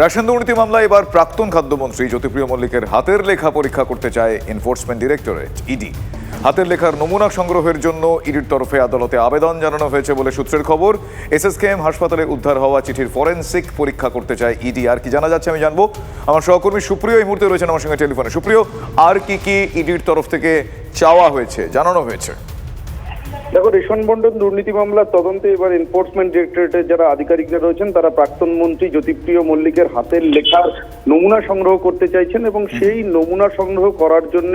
Ration দুর্নীতি মামলায় এবার প্রাক্তন খাদ্যমন্ত্রী জ্যোতিপ্রিয় মল্লিকের হাতের লেখা পরীক্ষা করতে চায় এনফোর্সমেন্ট ডিরেক্টরেট ইডি হাতের লেখার নমুনা সংগ্রহের জন্য ইডির তরফে আদালতে আবেদন জানানো হয়েছে বলে সূত্রের খবর। এসএসকেএম হাসপাতালে উদ্ধার হওয়া চিঠির ফরেন্সিক পরীক্ষা করতে চায় ইডি আর কি জানা যাচ্ছে আমি জানব। আমার সহকর্মী সুপ্রিয় এই মুহূর্তে রয়েছেন আমার সঙ্গে টেলিফোনে। সুপ্রিয়, আর কি কি ইডির তরফ থেকে চাওয়া হয়েছে, জানানো হয়েছে? দেখো রেশন বন্টন দুর্নীতি মামলার তদন্তে এবার এনফোর্সমেন্ট ডিরেক্টরেটের যারা আধিকারিকরা রয়েছেন তারা প্রাক্তন মন্ত্রী জ্যোতিপ্রিয় মল্লিকের হাতের লেখার নমুনা সংগ্রহ করতে চাইছেন এবং সেই নমুনা সংগ্রহ করার জন্য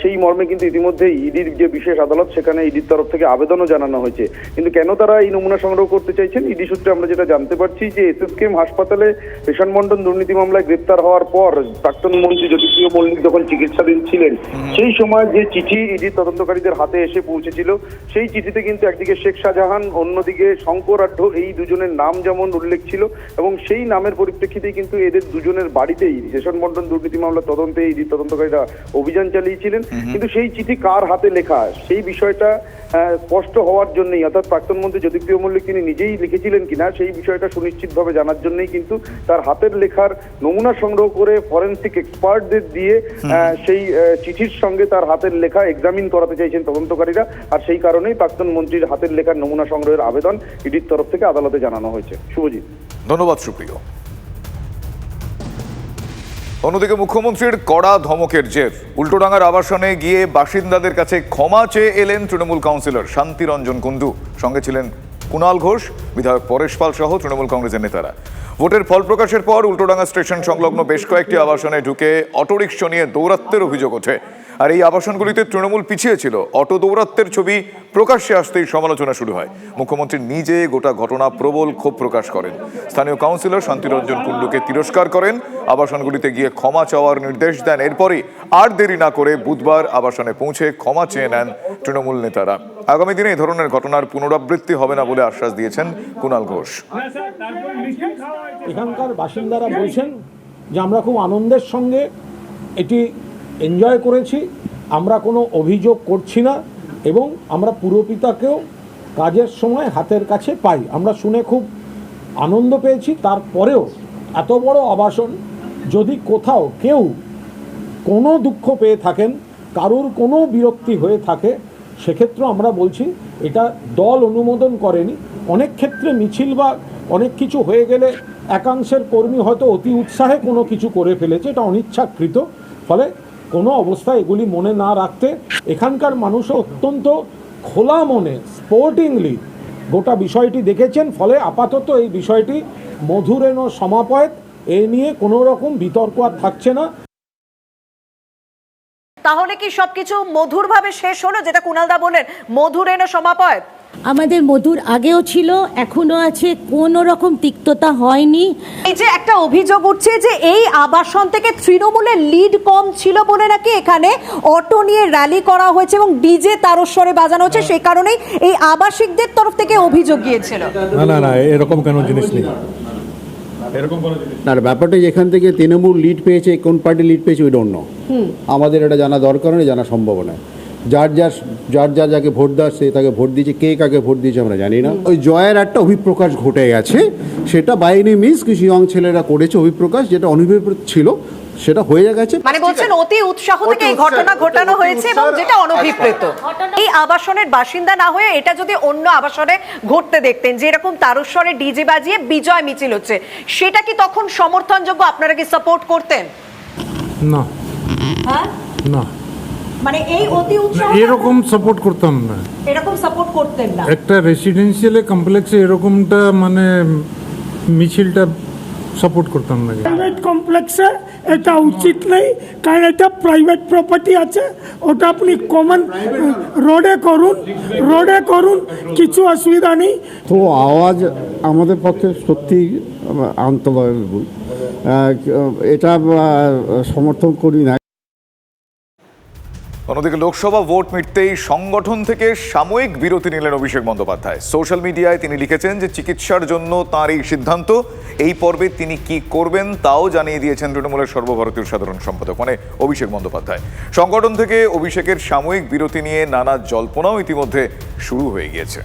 সেই মর্মে কিন্তু ইতিমধ্যে ইডির যে বিশেষ আদালত সেখানে ইডির তরফ থেকে আবেদনও জানানো হয়েছে। কিন্তু কেন তারা এই নমুনা সংগ্রহ করতে চাইছেন? ইডি সূত্রে আমরা যেটা জানতে পারছি যে এসএসকেএম হাসপাতালে রেশন বন্টন দুর্নীতি মামলায় গ্রেপ্তার হওয়ার পর প্রাক্তন মন্ত্রী জ্যোতিপ্রিয় মল্লিক যখন চিকিৎসাধীন ছিলেন সেই সময় যে চিঠি ইডির তদন্তকারীদের হাতে এসে পৌঁছেছিল সেই চিঠিতে কিন্তু একদিকে শেখ শাহজাহান অন্যদিকে শঙ্কর আঢ্য এই দুজনের নাম যেমন উল্লেখ ছিল এবং সেই নামের পরিপ্রেক্ষিতেই কিন্তু এদের দুজনের বাড়িতেই রেশন বন্টন দুর্নীতি মামলা তদন্তে ইডি তদন্তকারীরা অভিযান চালিয়েছিলেন। কিন্তু সেই চিঠি কার হাতে লেখা? সেই বিষয়টা স্পষ্ট হওয়ার জন্যই অর্থাৎ প্রাক্তন মন্ত্রী জ্যোতিপ্রিয় মল্লিক তিনি নিজেই লিখেছিলেন কিনা সেই বিষয়টা সুনিশ্চিতভাবে জানার জন্যই কিন্তু তার হাতের লেখার নমুনা সংগ্রহ করে ফরেনসিক এক্সপার্টদের দিয়ে সেই চিঠির সঙ্গে তার হাতের লেখা এক্সামিন করাতে চাইছেন তদন্তকারীরা আর সেই কারণেই প্রাক্তন মন্ত্রীর হাতের লেখার নমুনা সংগ্রহের আবেদন ইডির তরফ থেকে আদালতে জানানো হয়েছে। শুভজিৎ। ধন্যবাদ, সুপ্রিয়। অন্যদিকে মুখ্যমন্ত্রীর কড়া ধমকের জের। উল্টোডাঙ্গার আবাসনে গিয়ে বাসিন্দাদের কাছে ক্ষমা চেয়ে এলেন তৃণমূল কাউন্সিলর শান্তিরঞ্জন কুণ্ডু। সঙ্গে ছিলেন কুণাল ঘোষ, বিধায়ক পরেশ পাল সহ তৃণমূল কংগ্রেসের নেতারা। ভোটের ফল প্রকাশের পর উল্টোডাঙ্গা স্টেশন সংলগ্ন বেশ কয়েকটি আবাসনে ঢুকে অটোরিকশা নিয়ে দৌরাত্মের অভিযোগ ওঠে। আর এই আবাসনগুলিতে তৃণমূল পিছিয়ে ছিল অটো দৌরাত্মের ছবি প্রকাশ্যে আসতেই সমালোচনা শুরু হয়। মুখ্যমন্ত্রী নিজে গোটা ঘটনা প্রবল ক্ষোভ প্রকাশ করেন। স্থানীয় কাউন্সিলর শান্তিরঞ্জন কুণ্ডুকে তিরস্কার করেন। আবাসনগুলিতে গিয়ে ক্ষমা চাওয়ার নির্দেশ দেন। এরপরই আর দেরি না করে বুধবার আবাসনে পৌঁছে ক্ষমা চেয়ে নেন তৃণমূল নেতারা। আগামী দিনে এই ধরনের ঘটনার পুনরাবৃত্তি হবে না বলে আশ্বাস দিয়েছেন কুণাল ঘোষ। এখানকার বাসিন্দারা বলছেন যে আমরা খুব আনন্দের সঙ্গে এটি এনজয় করেছি, আমরা কোনো অভিযোগ করছি না এবং আমরা পুরপিতাকেও কাজের সময় হাতের কাছে পাই। আমরা শুনে খুব আনন্দ পেয়েছি। তারপরেও এত বড় আবাসন যদি কোথাও কেউ কোনো দুঃখ পেয়ে থাকেন, কারোর কোনো বিরক্তি হয়ে থাকে সেক্ষেত্রে আমরা বলছি, এটা দল অনুমোদন করেনি। অনেক ক্ষেত্রে মিছিল বা অনেক কিছু হয়ে গেলে একাংশের কর্মী হয়তো অতি উৎসাহে কোনো কিছু করে ফেলেছে, এটা অনিচ্ছাকৃত। ফলে কোনো অবস্থায় এগুলি মনে না রাখতে এখানকার মানুষও অত্যন্ত খোলা মনে স্পোর্টিংলি গোটা বিষয়টি দেখেছেন। ফলে আপাতত এই বিষয়টি মধুরেণ সমাপয়েত। এ নিয়ে কোনো রকম বিতর্ক আর থাকছে না। তাহলে কি সবকিছু মধুরভাবে শেষ হলো? যেটা কুণালদা বললেন মধুর এনো সমাপয় আমাদের মধুর আগেও ছিল এখনও আছে কোনো রকম তিক্ততা হয়নি। এই যে একটা অভিযোগ উঠছে যে এই আবাসন থেকে তৃণমূলের লিড কম ছিল বলে নাকি এখানে অটো নিয়ে র্যালি করা হয়েছে এবং ডিজে তারস্বরে বাজানো হচ্ছে সেই কারণেই এই আবাসিকদের তরফ থেকে অভিযোগ গিয়েছিল। না না না এরকম কেন জিনিস নেই। এরকম না ব্যাপারটা যেখান থেকে তৃণমূল লিড পেয়েছে কোন পার্টি লিড পেয়েছে ওই ডোন্ট নো আমাদের এটা জানা দরকার নেই জানা সম্ভব নয়। যার যার যার যার যাকে ভোট দেওয়ার সে তাকে ভোট দিয়েছে কে কাকে ভোট দিয়েছে আমরা জানি না। ওই জয়ের একটা অভিপ্রকাশ ঘটে গেছে সেটা বাইনি মিস কিছু ইয়ং ছেলেরা করেছে অভিপ্রকাশ যেটা অনভিপ্রেত ছিল সেটা হয়ে গেছে। মানে বলছেন অতি উৎসাহ থেকে এই ঘটনা ঘটানো হয়েছে এবং যেটা অনভিপ্রেত। এই আবাসনের বাসিন্দা না হয়ে এটা যদি অন্য আবাসনে ঘটতে দেখতেন যে এরকম তারস্বরে ডিজে বাজিয়ে বিজয় মিছিল হচ্ছে সেটা কি তখন সমর্থনযোগ্য আপনারা কি সাপোর্ট করতেন? না। হ্যাঁ? না। মানে এই অতি উৎসাহ এরকম সাপোর্ট করতাম না। এরকম সাপোর্ট করতেন না। একটা রেসিডেন্সিয়াল কমপ্লেক্সে এরকমটা মানে মিছিলটা সাপোর্ট করতাম না। প্রাইভেট কমপ্লেক্সে এটা উচিত নেই কারণ এটা প্রাইভেট প্রপার্টি আছে ওটা আপনি কমন রোডে করুন রোডে করুন কিছু অসুবিধা নেই। তো আওয়াজ আমাদের পক্ষে সত্যি আন্তভাবে এটা সমর্থন করি না। অন্যদিকে লোকসভা ভোট মিটতেই সংগঠন থেকে সাময়িক বিরতি নিলেন অভিষেক বন্দ্যোপাধ্যায়। সোশ্যাল মিডিয়ায় তিনি লিখেছেন যে চিকিৎসার জন্য তার এই সিদ্ধান্ত, এই পর্বে তিনি কি করবেন তাও জানিয়ে দিয়েছেন তৃণমূলের সর্বভারতীয় সাধারণ সম্পাদক মানে অভিষেক বন্দ্যোপাধ্যায়। সংগঠন থেকে অভিষেকের সাময়িক বিরতি নিয়ে নানা জল্পনাও ইতিমধ্যে শুরু হয়ে গিয়েছে।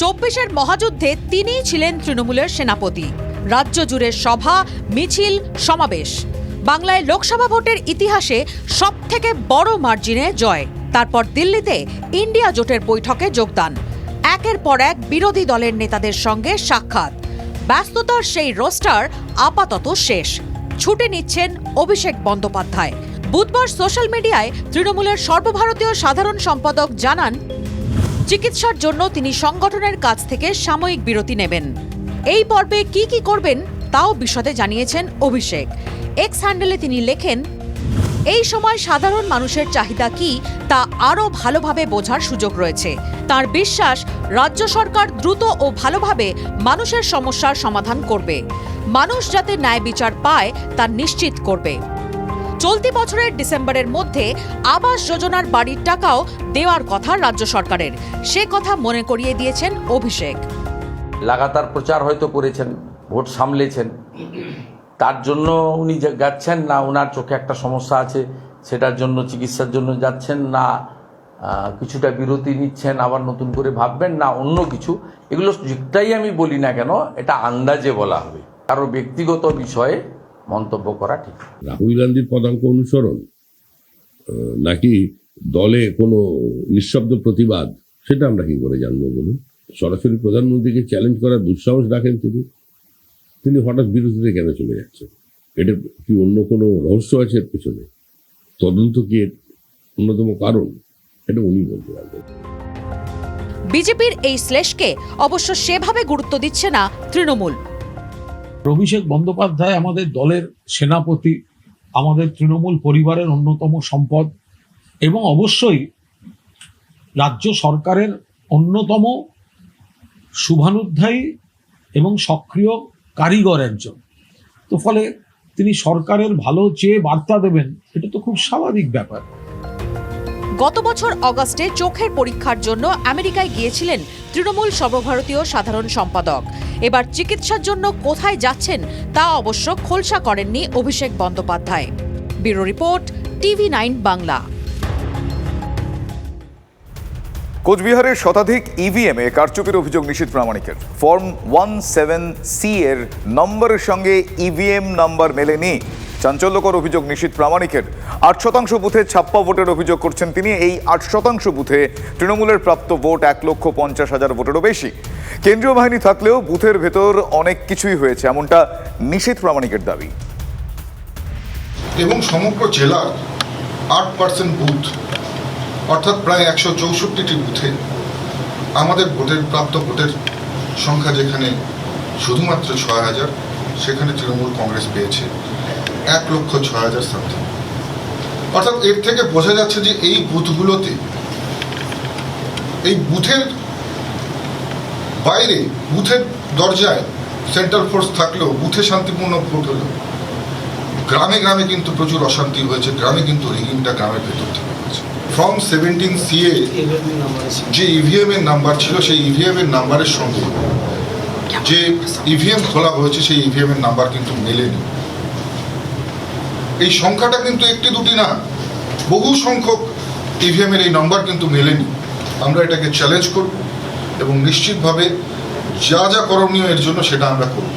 চব্বিশের মহাযুদ্ধে তিনিই ছিলেন তৃণমূলের সেনাপতি। রাজ্য জুড়ে সভা, মিছিল, সমাবেশ। বাংলায় লোকসভা ভোটের ইতিহাসে সবথেকে বড় মার্জিনে জয়। তারপর দিল্লিতে ইন্ডিয়া জোটের বৈঠকে যোগদান। একের পর এক বিরোধী দলের নেতাদের সঙ্গে সাক্ষাৎ। ব্যস্ততার সেই রোস্টার আপাতত শেষ। ছুটে নিচ্ছেন অভিষেক বন্দ্যোপাধ্যায়। বুধবার সোশ্যাল মিডিয়ায় তৃণমূলের সর্বভারতীয় সাধারণ সম্পাদক জানান, চিকিৎসার জন্য তিনি সংগঠনের কাছ থেকে সাময়িক বিরতি নেবেন। এই পর্বে কি কি করবেন তাও বিশদে জানিয়েছেন অভিষেক। এক্স হ্যান্ডেলে তিনি লেখেন, এই সময় সাধারণ মানুষের চাহিদা কি তা আরও ভালোভাবে বোঝার সুযোগ রয়েছে। তার বিশ্বাস, রাজ্য সরকার দ্রুত ও ভালোভাবে মানুষের সমস্যার সমাধান করবে। মানুষ যাতে ন্যায় বিচার পায়, তা নিশ্চিত করবে। চলতি বছরের ডিসেম্বরের মধ্যে আবাস যোজনার বাড়ির টাকাও দেওয়ার কথা রাজ্য সরকারের। সে কথা মনে করিয়ে দিয়েছেন অভিষেক। লাগাতার প্রচার হয়তো করেছেন, ভোট সামলেছেন। তার জন্য উনি যাচ্ছেন না ওনার চোখে একটা সমস্যা আছে, সেটার জন্য, চিকিৎসার জন্য যাচ্ছেন না কিছুটা বিরতি নিচ্ছেন, আবার নতুন করে ভাববেন না, অন্য কিছু। এগুলো যেটাই আমি বলি না কেন, এটা আন্দাজে বলা হবে। কারও ব্যক্তিগত বিষয়ে মন্তব্য করা ঠিক রাহুল গান্ধীর পদাঙ্ক অনুসরণ নাকি দলে কোনো নিঃশব্দ প্রতিবাদ, সেটা আমরা কি করে জানব বলুন? সরাসরি প্রধানমন্ত্রীকে চ্যালেঞ্জ করার দুঃসাহস রাখেন তিনি। তিনি হঠাৎ বিরোধীতে কেন চলে যাচ্ছেন এটা কি অন্য কোনো রহস্য আছে এর পেছনে? তদন্ত কি এর অন্যতম কারণ? এটা উনি বলতে পারবেন। বিজেপির এই শ্লেষকে অবশ্য সেভাবে গুরুত্ব দিচ্ছে না তৃণমূল। অভিষেক বন্দ্যোপাধ্যায় আমাদের দলের সেনাপতি আমাদের তৃণমূল পরিবারের অন্যতম সম্পদ এবং অবশ্যই রাজ্য সরকারের অন্যতম শুভানুধ্যায়ী এবং সক্রিয় কারিগর একজন। তো ফলে তিনি সরকারের ভালো চেয়ে বার্তা দেবেন, এটা তো খুব স্বাভাবিক ব্যাপার। গত বছর অগস্টে চোখের পরীক্ষার জন্য আমেরিকায় গিয়েছিলেন তৃণমূল সর্বভারতীয় সাধারণ সম্পাদক। এবার চিকিৎসার জন্য কোথায় যাচ্ছেন তা অবশ্য খোলসা করেননি Abhishek Bandyopadhyay. Bureau report, TV nine Bangla. কোচবিহারের শতাধিক ইভিএম এ কারচুপির অভিযোগ নিশীত প্রামাণিকের। ফর্ম ওয়ান সেভেন সি এর নম্বরের সঙ্গে ইভিএম নাম্বার মেলেনি। চাঞ্চল্যকর অভিযোগ নিশীত প্রামাণিকের। আট শতাংশ বুথে ছাপ্পা ভোটের অভিযোগ করছেন তিনি। এই আট শতাংশ বুথে তৃণমূলের প্রাপ্ত ভোট এক লক্ষ পঞ্চাশ হাজার ভোটেরও বেশি। কেন্দ্রীয় বাহিনী থাকলেও বুথের ভেতর অনেক কিছুই হয়েছে, এমনটা নিশীত প্রামাণিকের দাবি। এবং সমগ্র জেলার আট পার্সেন্ট বুথ অর্থাৎ প্রায় একশো চৌষট্টিটি বুথে আমাদের ভোটের প্রাপ্ত ভোটের সংখ্যা যেখানে শুধুমাত্র ছয় হাজার, সেখানে তৃণমূল কংগ্রেস পেয়েছে এক লক্ষ ছয় হাজার সামথিং অর্থাৎ এর থেকে বোঝা যাচ্ছে যে এই বুথগুলোতে, এই বুথের বাইরে, বুথের দরজায় সেন্ট্রাল ফোর্স থাকলেও বুথে শান্তিপূর্ণ ভোট হলো। গ্রামে গ্রামে কিন্তু প্রচুর অশান্তি হয়েছে, গ্রামে কিন্তু রিগিংটা গ্রামের ভেতর থেকে। Form seventeen C A EVM এর নাম্বার ছিল, সেই ইভিএম এর নাম্বারের সঙ্গে। যে ইভিএম খোলা হয়েছে, সেই ইভিএম এর নাম্বার কিন্তু মেলেনি। এই সংখ্যাটা কিন্তু একটি দুটি না, বহু সংখ্যক ইভিএম এর এই নাম্বার কিন্তু মেলেনি। আমরা এটাকে চ্যালেঞ্জ করব এবং নিশ্চিতভাবে যা যা করণীয় এর জন্য সেটা আমরা করব।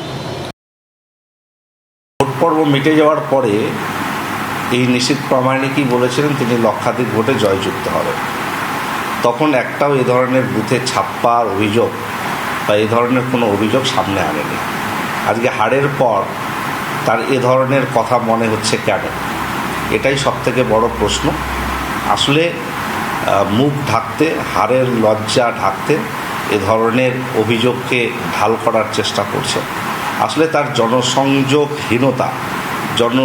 ভোট পর্ব মিটে যাওয়ার পরে এই নিশ্চিত প্রামাণিকই বলেছিলেন? তিনি লক্ষাধিক ভোটে জয়যুক্ত হবেন। তখন একটাও এ ধরনের বুথে ছাপ্পার অভিযোগ বা এ ধরনের কোনো অভিযোগ সামনে আনেনি। আজকে হারের পর তার এ ধরনের কথা মনে হচ্ছে কেন? এটাই সবথেকে বড় প্রশ্ন। আসলে মুখ ঢাকতে, হারের লজ্জা ঢাকতে এ ধরনের অভিযোগকে ঢাল করার চেষ্টা করছে। আসলে তার জনসংযোগহীনতা জন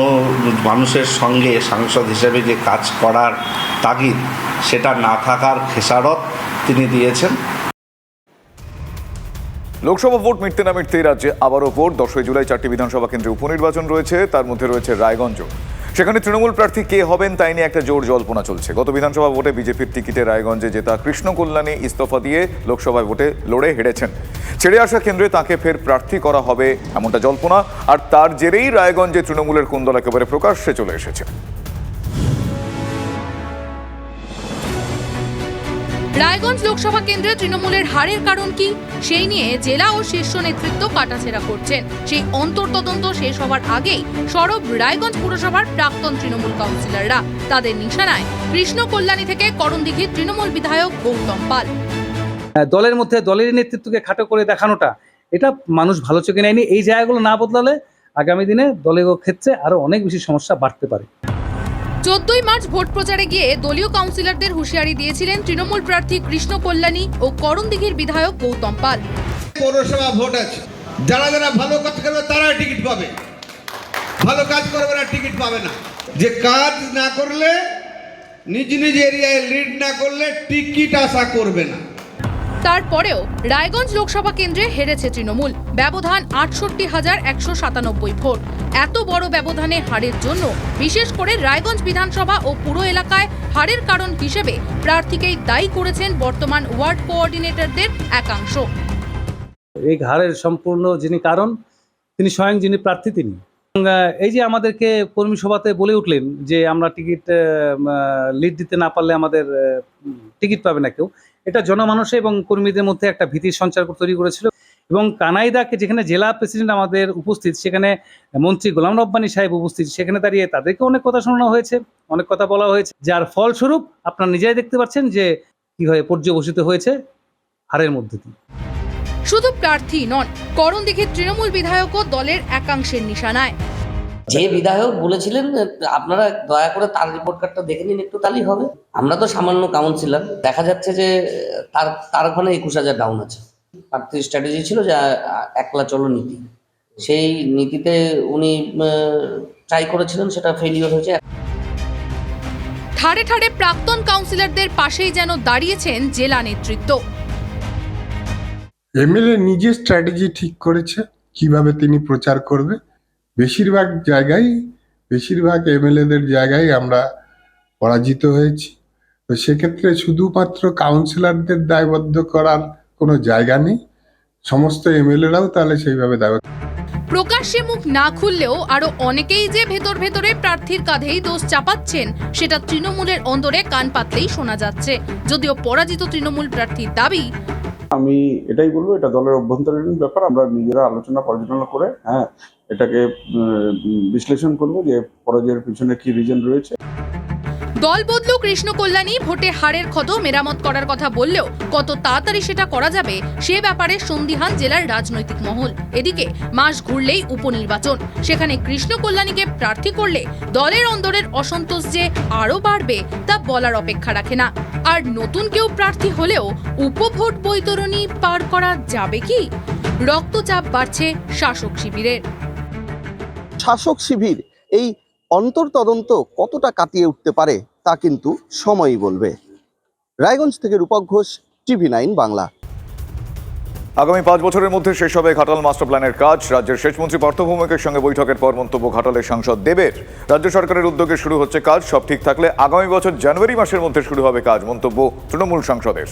মানুষের সঙ্গে সাংসদ হিসেবে যে কাজ করার তাগিদ, সেটা না থাকার খেসারত তিনি দিয়েছেন। লোকসভা ভোট মিটতে না মিটতেই রাজ্যে আবারও ভোট। দশই জুলাই চারটি বিধানসভা কেন্দ্রে উপনির্বাচন রয়েছে, তার মধ্যে রয়েছে রায়গঞ্জ। সেখানে তৃণমূল প্রার্থী কে হবেন তাই নিয়ে একটা জোর জল্পনা চলছে। গত বিধানসভা ভোটে বিজেপির টিকিটে রায়গঞ্জে জেতা কৃষ্ণ কল্যাণী ইস্তফা দিয়ে লোকসভায় ভোটে লড়ে হেরেছেন। ছেড়ে আসা কেন্দ্রে তাকে ফের প্রার্থী করা হবে এমনটা জল্পনা, আর তার জেরেই রায়গঞ্জে তৃণমূলের কুন্দল একেবারে প্রকাশ্যে চলে এসেছে। রায়গঞ্জ লোকসভা কেন্দ্রে তৃণমূলের হারের কারণ কি? সেই নিয়ে জেলা ও শীর্ষ নেতৃত্ব কাটাছেড়া করছেন সেই অন্তর্তদন্ত শেষ হওয়ার আগেই সরব রায়গঞ্জ পুরসভার প্রাক্তন তৃণমূল কাউন্সিলররা। তাদের নিশানায় কৃষ্ণ কল্যাণী থেকে করণদিঘির তৃণমূল বিধায়ক গৌতম পাল। দলের মধ্যে দলের নেতৃত্বকে খাটো করে দেখানোটা এটা মানুষ ভালো চোখে নেয়নি। এই জায়গাগুলো না বদলালে আগামী দিনে দলের ক্ষেত্রে আরও অনেক বেশি সমস্যা বাড়তে পারে। চোদ্দই মার্চ ভোট প্রচারে গিয়ে দলীয় কাউন্সিলরদের হুঁশিয়ারি দিয়েছিলেন তৃণমূল প্রার্থী কৃষ্ণ কল্যাণী ও করণদিঘির বিধায়ক গৌতম পাল। পৌরসভা ভোট আছে। যারা যারা ভালো কাজ করবে তারা টিকিট পাবে। ভালো কাজ করবে না টিকিট পাবে না। যে কাজ না করলে নিজ নিজ এরিয়ায় লিড না করলে টিকিট আশা করবে না। তারপরেও রায়গঞ্জ লোকসভা কেন্দ্রে হেরেছে তৃণমূল। ব্যবধান আটষট্টি হাজার একশো সাতানব্বই ভোট। এত বড় ব্যবধানে হারের জন্য বিশেষ করে রায়গঞ্জ বিধানসভা ও পুরো এলাকায় হারের কারণ হিসেবে প্রার্থীকেই দায়ী করেছেন বর্তমান ওয়ার্ড কোঅর্ডিনেটরদের একাংশ। এই হারের সম্পূর্ণ যিনি কারণ, তিনি স্বয়ং যিনি প্রার্থী তিনি। এই যে আমাদেরকে কর্মী সভাতে বলে উঠলেন যে আমরা টিকিট লিড দিতে না পারলে আমাদের টিকিট পাবে না কেউ, এটা জনমানুষে এবং কর্মীদের মধ্যে একটা ভীতির সঞ্চার তৈরি করেছিল। এবং কানাইদাকে যেখানে জেলা প্রেসিডেন্ট আমাদের উপস্থিত, সেখানে মন্ত্রী গোলাম রব্বানী সাহেব উপস্থিত, সেখানে দাঁড়িয়ে তাদেরকে অনেক কথা শোনানো হয়েছে, অনেক কথা বলা হয়েছে। যার ফলস্বরূপ আপনারা নিজেরাই দেখতে পাচ্ছেন যে কীভাবে পর্যবসিত হয়েছে হারের মধ্যে দিয়ে। শুধু প্রার্থী নন করণ দেখে তৃণমূল বিধায়কও দলের একাংশের নিশানায়। যে বিধায়ক বলেছিলেন আপনারা দয়া করে তার রিপোর্ট কার্ডটা দেখে নিন একটু তাহলেই হবে। আমরা তো সামান্য কাউন্সিলর দেখা যাচ্ছে যে তার তার ওখানে একুশ হাজার ডাউন আছে। প্রার্থীর স্ট্র্যাটেজি ছিল যে একলা চলো নীতি। সেই নীতিতে উনি ট্রাই করেছিলেন সেটা ফেলিওর হয়েছে। ঠাড়ে ঠাড়ে প্রাক্তন কাউন্সিলরদের পাশেই যেন দাঁড়িয়েছেন জেলা নেতৃত্ব। এমএলএ নিজে স্ট্র্যাটেজি ঠিক করেছে, কীভাবে তিনি প্রচার করবে। বেশিরভাগ জায়গায়, বেশিরভাগ এমএলএদের জায়গায় আমরা পরাজিত হয়েছি। তো সেক্ষেত্রে শুধুমাত্র কাউন্সিলরদের দায়বদ্ধ করার কোনো জায়গা নেই। সমস্ত এমএলএরাও তাহলে সেইভাবে দায় প্রকাশ্যে মুখ না খুললেও আরও অনেকেই যে ভেতর ভেতরে প্রার্থীর কাঁধেই দোষ চাপাচ্ছেন, সেটা তৃণমূলের অন্দরে কান পাতলেই শোনা যাচ্ছে। যদিও পরাজিত তৃণমূল প্রার্থীর দাবি আমি এটাই বলব, এটা দলের অভ্যন্তরীণ ব্যাপার। আমরা নিজেরা আলোচনা, পর্যালোচনা করে হ্যাঁ এটাকে বিশ্লেষণ করব যে পরাজয়ের পিছনে কি রিজন রয়েছে। দল বদলু কৃষ্ণ কল্যাণী, ভোটে হারের ক্ষত মেরামত করার কথা বললেও কত তাড়াতাড়ি সেটা করা যাবে, সে ব্যাপারে সন্দিহান জেলার রাজনৈতিক মহল। এদিকে মাস ঘুরলেই উপনির্বাচন। সেখানে কৃষ্ণ কল্যাণীকে প্রার্থী করলে দলের অন্দরের অসন্তোষ যে আরও বাড়বে, তা বলার অপেক্ষা রাখে না। আর নতুন কেউ প্রার্থী হলেও উপভোট বৈতরণী পার করা যাবে কি? রক্তচাপ বাড়ছে শাসক শিবিরের। শাসক শিবির, এই অন্তর্তদন্ত কতটা কাটিয়ে উঠতে পারে তা কিন্তু সময়ই বলবে। রায়গঞ্জ থেকে রূপক ঘোষ, টিভি নাইন বাংলা। আগামী পাঁচ বছরের মধ্যে শেষ হবে ঘাটাল মাস্টার প্ল্যানের কাজ। রাজ্যের শেষমন্ত্রী পার্থ ভৌমিকের সঙ্গে বৈঠকের পর মন্তব্য ঘাটালের সাংসদ দেবের। রাজ্য সরকারের উদ্যোগে শুরু হচ্ছে কাজ। সব ঠিক থাকলে আগামী বছর জানুয়ারি মাসের মধ্যে শুরু হবে কাজ, মন্তব্য তৃণমূল সাংসদের।